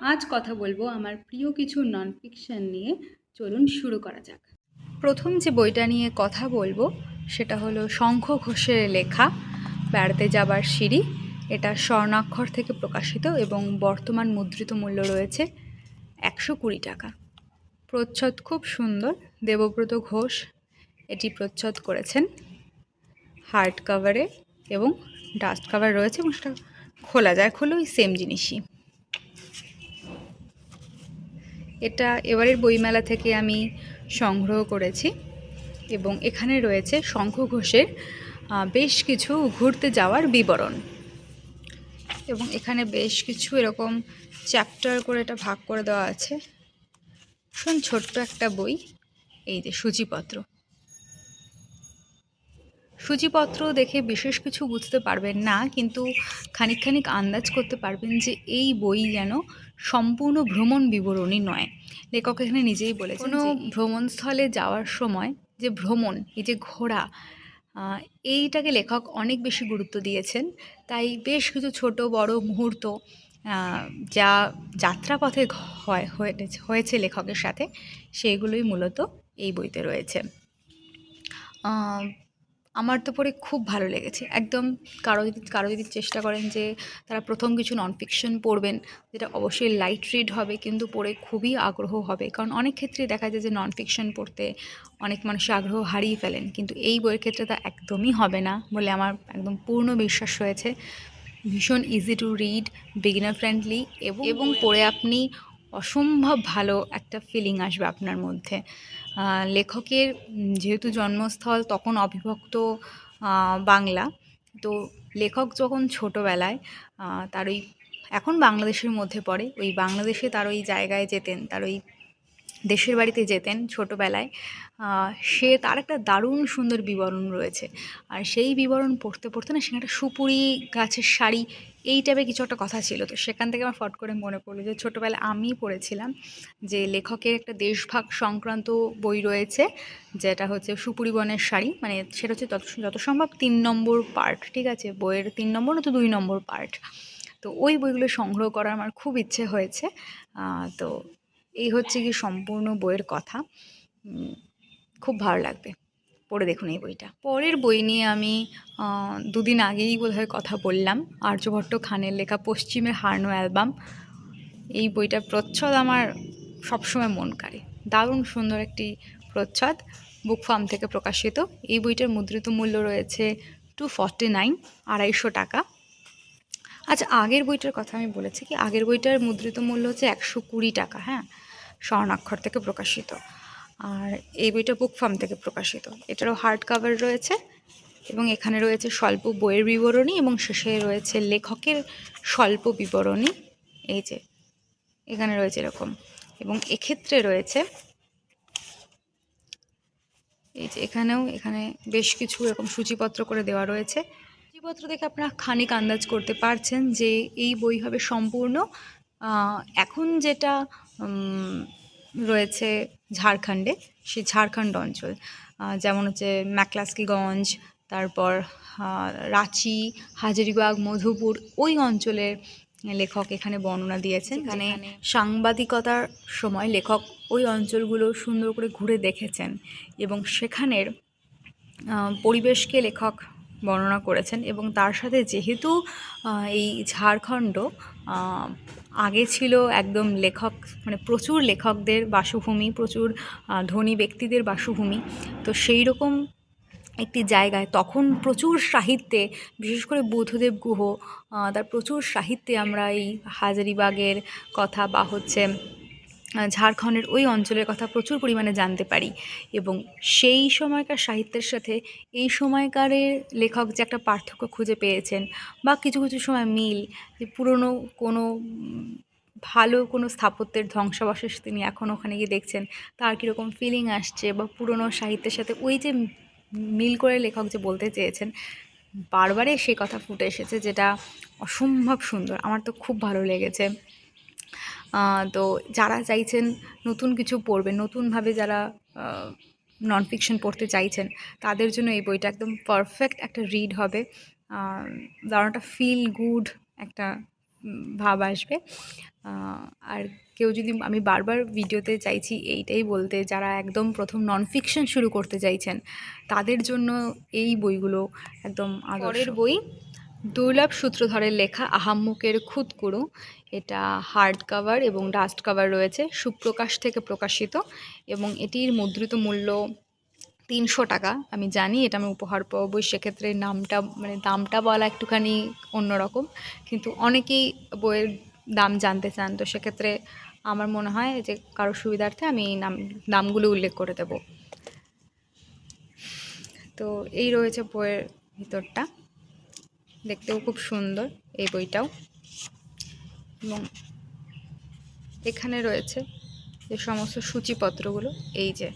আজ কথা বলব আমার প্রিয় কিছু নন ফিকশন নিয়ে। চলুন শুরু করা যাক। প্রথম যে বইটা নিয়ে কথা বলব, সেটা হলো শঙ্খ ঘোষের লেখা, বেড়াতে যাবার সিঁড়ি। এটা স্বর্ণাক্ষর থেকে প্রকাশিত এবং বর্তমান মুদ্রিত মূল্য রয়েছে একশো কুড়ি টাকা। প্রচ্ছদ খুব সুন্দর, দেবব্রত ঘোষ এটি প্রচ্ছদ করেছেন। হার্ড কাভারে এবং ডাস্ট কাভার রয়েছে এবং সেটা খোলা যায় খুলে ওই সেম জিনিসই। এটা এবারের বইমেলা থেকে আমি সংগ্রহ করেছি এবং এখানে রয়েছে শঙ্খ ঘোষের বেশ কিছু ঘুরতে যাওয়ার বিবরণ। এবং এখানে বেশ কিছু এরকম চ্যাপ্টার করে এটা ভাগ করে দেওয়া আছে। ভীষণ ছোট্ট একটা বই, এই যে সূচিপত্র। সূচিপত্র দেখে বিশেষ কিছু বুঝতে পারবেন না কিন্তু খানিক খানিক আন্দাজ করতে পারবেন যে এই বই যেন সম্পূর্ণ ভ্রমণ বিবরণী নয়। লেখক এখানে নিজেই বলেছেন কোনো ভ্রমণস্থলে যাওয়ার সময় যে ভ্রমণ এই যে ঘোরা এইটাকে লেখক অনেক বেশি গুরুত্ব দিয়েছেন। তাই বেশ কিছু ছোট বড় মুহূর্ত যা যাত্রাপথে হয় হয়েছে- লেখকের সাথে সেইগুলোই মূলত এই বইতে রয়েছে। আমার তো পড়ে খুব ভালো লেগেছে। একদম কারও যদি কারও যদি চেষ্টা করেন যে তারা প্রথম কিছু নন ফিকশন পড়বেন যেটা অবশ্যই লাইট রিড হবে কিন্তু পড়ে খুবই আগ্রহ হবে। কারণ অনেক ক্ষেত্রে দেখা যায় যে নন ফিকশন পড়তে অনেক মানুষ আগ্রহ হারিয়ে ফেলেন কিন্তু এই বইয়ের ক্ষেত্রে তা একদমই হবে না বলে আমার একদম পূর্ণ বিশ্বাস রয়েছে। ভীষণ easy to read beginner friendly এবং এবং পড়ে আপনি অসম্ভব ভালো একটা ফিলিং আসবে আপনার মধ্যে। লেখকের যেহেতু জন্মস্থল তখন অবিভক্ত বাংলা। তো লেখক যখন ছোটোবেলায় তার ওই, এখন বাংলাদেশের মধ্যে পড়ে, ওই বাংলাদেশে তার ওই জায়গায় যেতেন, তার ওই দেশের বাড়িতে যেতেন ছোটোবেলায় সে তার একটা দারুণ সুন্দর বিবরণ রয়েছে। আর সেই বিবরণ পড়তে পড়তে না সেখানে একটা সুপুরি গাছের শাড়ি, এই টাইপের কিছু একটা কথা ছিল। তো সেখান থেকে আমার ফট করে মনে পড়ল যে ছোটোবেলায় আমি পড়েছিলাম যে লেখকের একটা দেশভাগ সংক্রান্ত বই রয়েছে, যেটা হচ্ছে সুপুরি বনের শাড়ি। মানে সেটা হচ্ছে যত যত সম্ভব তিন নম্বর পার্ট ঠিক আছে? বইয়ের তিন নম্বর না তো দুই নম্বর পার্ট তো ওই বইগুলো সংগ্রহ করার আমার খুব ইচ্ছে হয়েছে। তো এই হচ্ছে কি সম্পূর্ণ বইয়ের কথা। খুব ভালো লাগবে। পড়ে দেখুন এই বইটা। পরের বই নিয়ে আমি দুদিন আগেই বোধহয় কথা বললাম। আর্যভট্ট খানের লেখা পশ্চিমের হার্নো অ্যালবাম। এই বইটার প্রচ্ছদ আমার সবসময় মন কাড়ে। দারুণ সুন্দর একটি প্রচ্ছদ বুক ফার্ম থেকে প্রকাশিত। এই বইটার মুদ্রিত মূল্য রয়েছে টু ফর্টি নাইন আড়াইশো টাকা। আচ্ছা আগের বইটার কথা আমি বলেছি কি? আগের বইটার মুদ্রিত মূল্য হচ্ছে একশো কুড়ি টাকা হ্যাঁ? স্বর্ণাক্ষর থেকে প্রকাশিত আর এই বইটা বুক ফার্ম থেকে প্রকাশিত। এটারও হার্ড কাভার রয়েছে এবং এখানে রয়েছে স্বল্প বইয়ের বিবরণী এবং শেষে রয়েছে লেখকের স্বল্প বিবরণী। এই যে, এখানে রয়েছে এরকম। এবং এক্ষেত্রে রয়েছে, এই যে এখানেও এখানে বেশ কিছু এরকম সূচিপত্র করে দেওয়া রয়েছে। সূচিপত্র দেখে আপনারা খানিক আন্দাজ করতে পারছেন যে এই বই হবে সম্পূর্ণ। এখন যেটা রয়েছে ঝাড়খণ্ডে সেই ঝাড়খণ্ড অঞ্চল। যেমন হচ্ছে ম্যাকলাস্কিগঞ্জ তারপর রাঁচি হাজারিবাগ মধুপুর ওই অঞ্চলের লেখক এখানে বর্ণনা দিয়েছেন। এখানে সাংবাদিকতার সময় লেখক ওই অঞ্চলগুলো সুন্দর করে ঘুরে দেখেছেন এবং সেখানের পরিবেশকে লেখক বর্ণনা করেছেন এবং তার সাথে যেহেতু এই ঝাড়খণ্ড আগে ছিল একদম লেখক মানে প্রচুর লেখকদের বাসভূমি, প্রচুর ধনী ব্যক্তিদের বাসভূমি। তো সেই রকম একটি জায়গায় তখন প্রচুর সাহিত্যে, বিশেষ করে বুদ্ধদেব গুহ তার প্রচুর সাহিত্যে আমরা এই হাজারিবাগের কথা বা হচ্ছে ঝাড়খণ্ডের ওই অঞ্চলের কথা প্রচুর পরিমাণে জানতে পারি এবং সেই সময়কার সাহিত্যের সাথে এই সময়কারের লেখক যে একটা পার্থক্য খুঁজে পেয়েছেন বা কিছু কিছু সময় মিল, যে পুরনো কোনো ভালো কোনো স্থাপত্যের ধ্বংসাবশেষ তিনি এখন ওখানে গিয়ে দেখছেন, তার কীরকম ফিলিং আসছে বা পুরনো সাহিত্যের সাথে ওই যে মিল করে লেখক যে বলতে চেয়েছেন, বারবারই সেই কথা ফুটে এসেছে যেটা অসম্ভব সুন্দর। আমার তো খুব ভালো লেগেছে। তো যারা চাইছেন নতুন কিছু পড়বেন নতুনভাবে যারা নন ফিকশন পড়তে চাইছেন তাদের জন্য এই বইটা একদম পারফেক্ট একটা রিড হবে। দারুণ একটা ফিল গুড একটা ভাব আসবে। আর কেউ যদি আমি বারবার ভিডিওতে চাইছি এইটাই বলতে যারা একদম প্রথম নন ফিকশন শুরু করতে চাইছেন তাদের জন্য এই বইগুলো একদম পরের বই দুর্লভ সূত্রধরের লেখা আহাম্মুকের খুদকুড়ো। এটা হার্ড কাভার এবং ডাস্ট কাভার রয়েছে, সুপ্রকাশ থেকে প্রকাশিত এবং এটির মুদ্রিত মূল্য তিনশো টাকা। আমি জানি এটা আমি উপহার পাবো, সেক্ষেত্রে নামটা মানে দামটা বলা একটুখানি অন্যরকম, কিন্তু অনেকেই বইয়ের দাম জানতে চান, তো সেক্ষেত্রে আমার মনে হয় যে কারোর সুবিধার্থে আমি নাম দামগুলো উল্লেখ করে দেব। তো এই রয়েছে বইয়ের ভিতরটা। দেখতেও খুব সুন্দর এই বইটাও। এবং এখানে রয়েছে যে সমস্ত সূচিপত্রগুলো, এই যে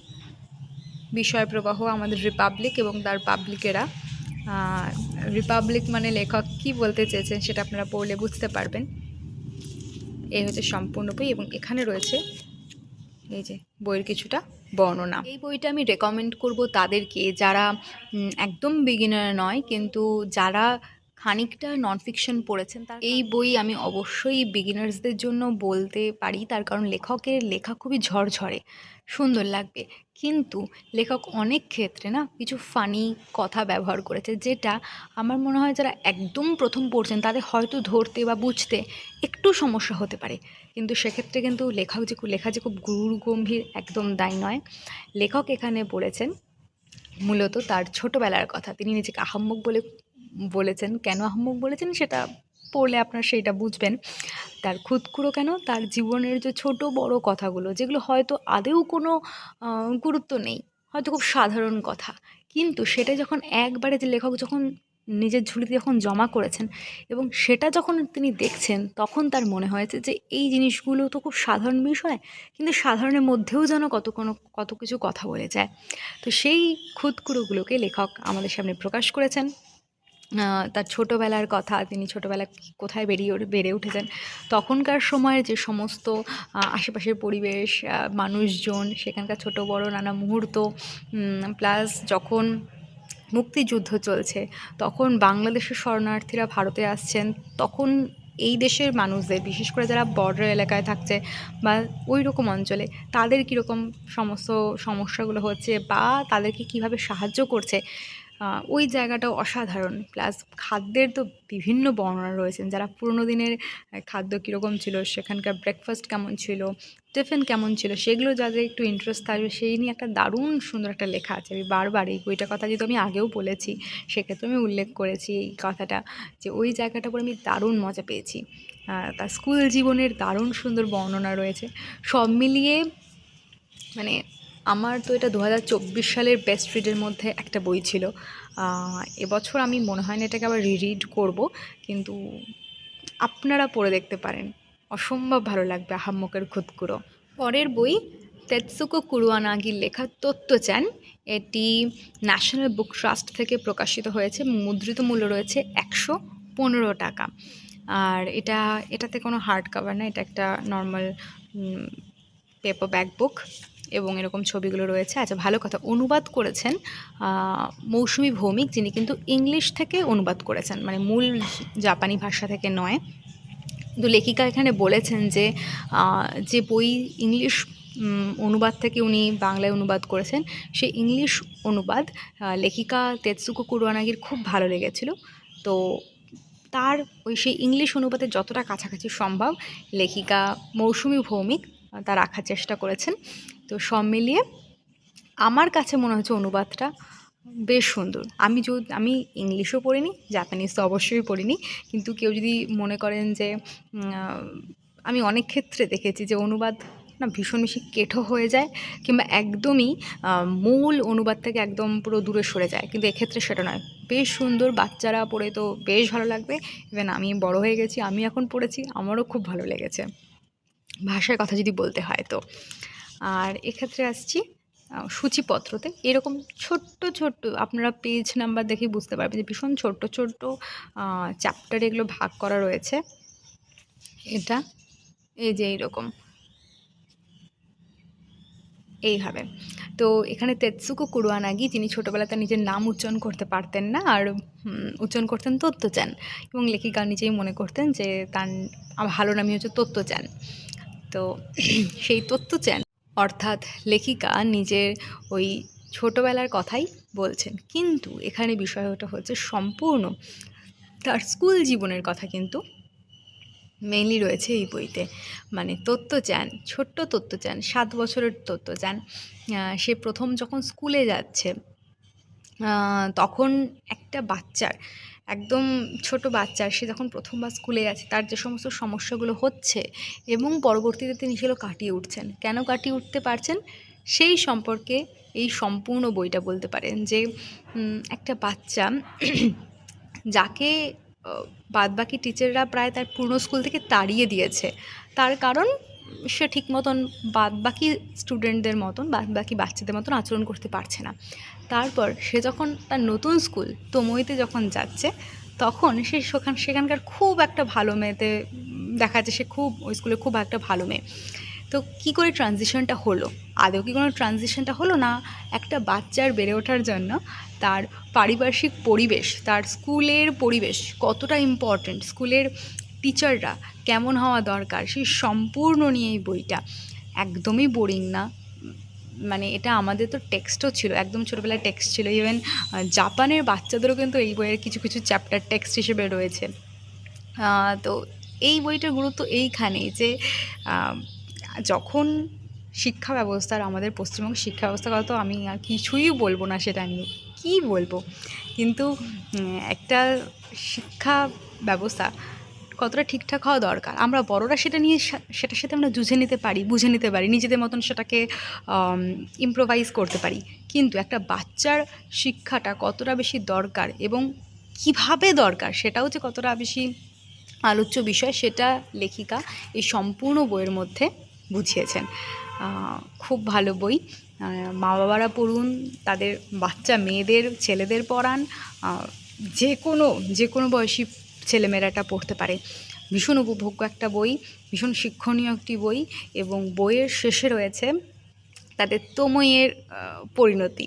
বিষয় প্রবাহ আমাদের রিপাবলিক এবং তার পাবলিকেরা রিপাবলিক মানে লেখক কি বলতে চেয়েছেন সেটা আপনারা পড়লে বুঝতে পারবেন। এই হচ্ছে সম্পূর্ণ বই এবং এখানে রয়েছে এই যে বইয়ের কিছুটা বর্ণনা। এই বইটা আমি রেকমেন্ড করব তাদেরকে, যারা একদম বিগিনার নয়, কিন্তু যারা খানিকটা নন ফিকশন পড়েছেন তার এই বই আমি অবশ্যই বিগিনার্সদের জন্য বলতে পারি তার কারণ লেখকের লেখা খুবই ঝরঝরে সুন্দর লাগবে। কিন্তু লেখক অনেক ক্ষেত্রে না কিছু ফানি কথা ব্যবহার করেছে যেটা আমার মনে হয় যারা একদম প্রথম পড়ছেন তাদের হয়তো ধরতে বা বুঝতে একটু সমস্যা হতে পারে। কিন্তু সেক্ষেত্রে কিন্তু লেখক যে লেখা যে খুব গুরু গম্ভীর একদম দায় নয়। লেখক এখানে বলেছেন মূলত তার ছোটবেলার কথা। তিনি নিজেকে আহাম্মক বলে বলেছেন, কেন আহাম্মক বলেছেন সেটা পড়লে আপনারা সেইটা বুঝবেন। তার খুদকুড়ো কেন? তার জীবনের যে ছোট বড় কথাগুলো, যেগুলো হয়তো আদেও কোনো গুরুত্ব নেই, হয়তো খুব সাধারণ কথা। কিন্তু সেটা যখন একবারে যে লেখক যখন নিজের ঝুলিতে যখন জমা করেছেন এবং সেটা যখন তিনি দেখছেন, তখন তার মনে হয়েছে যে এই জিনিসগুলো তো খুব সাধারণ বিষয়, কিন্তু সাধারণের মধ্যেও যেন কত কোনো, কত কিছু কথা বলে যায়। তো সেই খুদকুড়োগুলোকে লেখক আমাদের সামনে প্রকাশ করেছেন। তার ছোটোবেলার কথা, তিনি ছোটোবেলায় কোথায় বেরিয়ে বেড়ে উঠেছেন, তখনকার সময়ের যে সমস্ত আশেপাশের পরিবেশ মানুষজন, সেখানকার ছোট, বড়, নানা মুহূর্ত প্লাস যখন মুক্তিযুদ্ধ চলছে, তখন বাংলাদেশের শরণার্থীরা ভারতে আসছেন, তখন এই দেশের মানুষদের, বিশেষ করে যারা বর্ডার এলাকায় থাকছে বা ওই রকম অঞ্চলে, তাদের কীরকম সমস্ত সমস্যাগুলো হচ্ছে বা তাদেরকে কীভাবে সাহায্য করছে ওই জায়গাটাও অসাধারণ। প্লাস খাদ্যের তো বিভিন্ন বর্ণনা রয়েছেন। যারা পুরোনো দিনের খাদ্য কীরকম ছিল, সেখানকার ব্রেকফাস্ট কেমন ছিল টিফিন কেমন ছিল, সেগুলো যাদের একটু ইন্টারেস্ট থাকবে, সেই নিয়ে একটা দারুণ সুন্দর একটা লেখা আছে। আমি বারবার এই বইটার কথা যেহেতু আমি আগেও বলেছি, সেক্ষেত্রে আমি উল্লেখ করেছি এই কথাটা যে ওই জায়গাটা পরে আমি দারুণ মজা পেয়েছি। তার স্কুল জীবনের দারুণ সুন্দর বর্ণনা রয়েছে। সব মিলিয়ে মানে আমার তো এটা দু হাজার চব্বিশ সালের বেস্ট রিডের মধ্যে একটা বই ছিল। এবছর আমি মনে হয় না এটাকে আবার রিরিড করব, কিন্তু আপনারা পড়ে দেখতে পারেন। অসম্ভব ভালো লাগবে আহাম্মকের খুদকুড়ো। পরের বই, তেৎসুকো কুরুয়ানাগির লেখা তত্ত্বচান এটি ন্যাশনাল বুক ট্রাস্ট থেকে প্রকাশিত হয়েছে। মুদ্রিত মূল্য রয়েছে একশো পনেরো টাকা। আর এটা, এটাতে কোনো হার্ড কাভার না, এটা একটা নর্মাল পেপার ব্যাক বুক এবং এরকম ছবিগুলো রয়েছে। আচ্ছা ভালো কথা। অনুবাদ করেছেন মৌসুমি ভৌমিক, যিনি কিন্তু ইংলিশ থেকে অনুবাদ করেছেন। মানে মূল জাপানি ভাষা থেকে নয়। কিন্তু লেখিকা এখানে বলেছেন যে যে বই ইংলিশ অনুবাদ থেকে উনি বাংলায় অনুবাদ করেছেন, সেই ইংলিশ অনুবাদ লেখিকা তেৎসুকো কুরুয়ানাগির খুব ভালো লেগেছিল। তো তার ওই সেই ইংলিশ অনুবাদের যতটা কাছাকাছি সম্ভব লেখিকা মৌসুমি ভৌমিক তা রাখার চেষ্টা করেছেন। তো সব মিলিয়ে আমার কাছে মনে হচ্ছে অনুবাদটা বেশ সুন্দর। আমি যদি আমি ইংলিশও পড়িনি, জাপানিজ তো অবশ্যই পড়িনি, কিন্তু কেউ যদি মনে করেন যে আমি অনেক ক্ষেত্রে দেখেছি যে অনুবাদ না ভীষণ বেশি কেঠো হয়ে যায় কিংবা একদমই মূল অনুবাদ থেকে একদম পুরো দূরে সরে যায়, কিন্তু এক্ষেত্রে সেটা নয়। বেশ সুন্দর, বাচ্চারা পড়ে তো বেশ ভালো লাগবে। ইভেন আমি বড় হয়ে গেছি, আমি এখন পড়েছি, আমারও খুব ভালো লেগেছে। ভাষার কথা যদি বলতে হয় তো। আর এক্ষেত্রে আসছি সূচিপত্রতে। এরকম ছোট্ট ছোট্ট আপনারা পেজ নাম্বার দেখেই বুঝতে পারবেন যে ভীষণ ছোট্ট ছোট্ট চ্যাপ্টারে এগুলো ভাগ করা রয়েছে। এটা, এই যে এইরকম। এইভাবে তো এখানে তেৎসুকো কুরুয়ানাগি, যিনি ছোটোবেলায় তার নিজের নাম উচ্চারণ করতে পারতেন না, আর উচ্চারণ করতেন তত্ত্বচান এবং লেখিকা নিজেই মনে করতেন যে তার ভালো নামই হচ্ছে তত্ত্বচান তো সেই তত্ত্বচান অর্থাৎ লেখিকা নিজের ওই ছোটোবেলার কথাই বলছেন। কিন্তু এখানে বিষয়টা হচ্ছে সম্পূর্ণ তার স্কুল জীবনের কথা কিন্তু মেইনলি রয়েছে এই বইতে। মানে তত্ত্বচান ছোট্ট তত্ত্বচান সাত বছরের তত্ত্বচান সে প্রথম যখন স্কুলে যাচ্ছে তখন একটা বাচ্চার একদম ছোট বাচ্চার সে যখন প্রথমবার স্কুলে যাচ্ছে, তার যে সমস্ত সমস্যাগুলো হচ্ছে এবং পরবর্তীতে তিনি সেগুলো কাটিয়ে উঠছেন। কেন কাটিয়ে উঠতে পারছেন? সেই সম্পর্কে এই সম্পূর্ণ বইটা বলতে পারেন যে একটা বাচ্চা যাকে বাদবাকি টিচাররা প্রায় তার পুরনো স্কুল থেকে তাড়িয়ে দিয়েছে। তার কারণ সে ঠিক মতন বাদ বাকি স্টুডেন্টদের মতন, বাদ বাকি বাচ্চাদের মতন আচরণ করতে পারছে না। তারপর সে যখন তার নতুন স্কুল তোমইতে যখন যাচ্ছে, তখন সে সেখান সেখানকার খুব একটা ভালো মেয়েতে দেখা যাচ্ছে সে খুব, ওই স্কুলে খুব একটা ভালো মেয়ে। তো কি করে ট্রানজিশনটা হলো? আদৌ কি কোনো ট্রানজিশনটা হলো না একটা বাচ্চার বেড়ে ওঠার জন্য তার পারিপার্শ্বিক পরিবেশ, তার স্কুলের পরিবেশ কতটা ইম্পর্ট্যান্ট স্কুলের টিচাররা কেমন হওয়া দরকার সেই সম্পূর্ণ নিয়ে এই বইটা। একদমই বোরিং না। মানে এটা আমাদের তো টেক্সটও ছিল, একদম ছোটোবেলায় টেক্সট ছিল। ইভেন জাপানের বাচ্চাদেরও কিন্তু এই বইয়ের কিছু কিছু চ্যাপ্টার টেক্সট হিসেবে রয়েছে। তো এই বইটার গুরুত্ব এইখানেই যে যখন শিক্ষা ব্যবস্থার, আমাদের পশ্চিমবঙ্গের শিক্ষা ব্যবস্থার কথা, তো আমি আর কিছুই বলব না সেটা নিয়ে। কী বলব? কিন্তু একটা শিক্ষা ব্যবস্থা কতটা ঠিকঠাক হওয়া দরকার। আমরা বড়রা সেটা নিয়ে সেটার সাথে আমরা জুঝে নিতে পারি, বুঝে নিতে পারি, নিজেদের মতন সেটাকে ইম্প্রোভাইজ করতে পারি। কিন্তু একটা বাচ্চার শিক্ষাটা কতটা বেশি দরকার এবং কীভাবে দরকার সেটাও যে কতটা বেশি আলোচ্য বিষয় সেটা লেখিকা এই সম্পূর্ণ বইয়ের মধ্যে বুঝিয়েছেন। খুব ভালো বই। মা বাবারা পড়ুন, তাদের বাচ্চা মেয়েদের, ছেলেদের পড়ান যে কোনো যে কোনো বয়সী ছেলেমেয়েরা এটা পড়তে পারে। ভীষণ উপভোগ্য একটা বই, ভীষণ শিক্ষণীয় একটি বই এবং বইয়ের শেষে রয়েছে তাদের তোময়ের পরিণতি।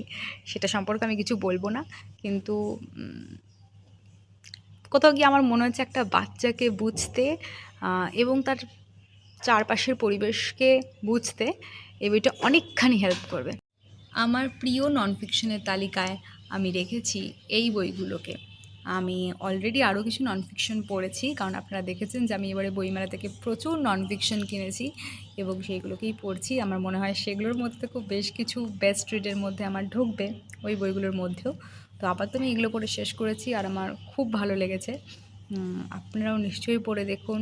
সেটা সম্পর্কে আমি কিছু বলব না, কিন্তু কোথাও গিয়ে আমার মনে হচ্ছে একটা বাচ্চাকে বুঝতে এবং তার চারপাশের পরিবেশকে বুঝতে এই বইটা অনেকখানি হেল্প করবে। আমার প্রিয় নন ফিকশনের তালিকায় আমি রেখেছি এই বইগুলোকে। আমি অলরেডি আরও কিছু নন ফিকশন পড়েছি, কারণ আপনারা দেখেছেন যে আমি এবারে বইমেলা থেকে প্রচুর নন ফিকশন কিনেছি এবং সেইগুলোকেই পড়ছি। আমার মনে হয় সেগুলোর মধ্যে খুব বেশ কিছু বেস্ট রিডের মধ্যে আমার ঢুকবে ওই বইগুলোর মধ্যেও। তো আপাতত আমি এগুলো পড়ে শেষ করেছি আর আমার খুব ভালো লেগেছে। আপনারাও নিশ্চয়ই পড়ে দেখুন।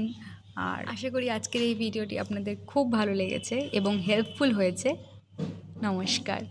আর আশা করি আজকের এই ভিডিওটি আপনাদের খুব ভালো লেগেছে এবং হেল্পফুল হয়েছে। নমস্কার।